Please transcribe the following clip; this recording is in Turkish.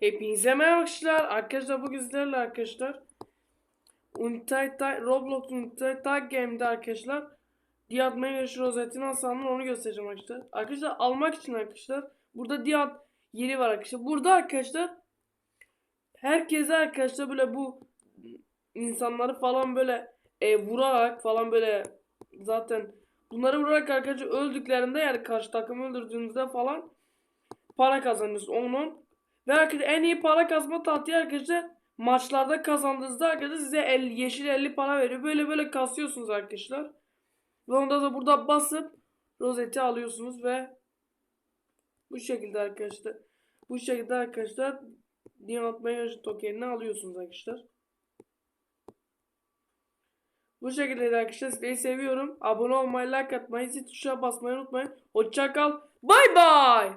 Hepinize merhaba arkadaşlar. Arkadaşlar bugün sizlerle arkadaşlar. Untitled Ti- Roblox Untitled Game'de arkadaşlar. Diad Mega rozetini asanım onu göstereceğim arkadaşlar. Arkadaşlar almak için arkadaşlar. Burada Diad yeri var arkadaşlar. Burada arkadaşlar herkese arkadaşlar böyle bu insanları falan böyle e, vurarak falan böyle zaten bunları vurarak arkadaşlar öldüklerinde yani karşı takımı öldürdüğünüzde falan para kazanıyorsunuz onun. Ve arkadaşlar en iyi para kazma taktiği arkadaşlar maçlarda kazandığınızda arkadaşlar size el, yeşil 50 para veriyor. Böyle böyle kasıyorsunuz arkadaşlar. Ve ondan da burada basıp rozeti alıyorsunuz ve bu şekilde arkadaşlar bu şekilde arkadaşlar Diamond Mega tokenini alıyorsunuz arkadaşlar. Bu şekilde de arkadaşlar sizleri seviyorum. Abone olmayı, like atmayı, zil tuşuna basmayı unutmayın. Hoşça kal. Bay bay.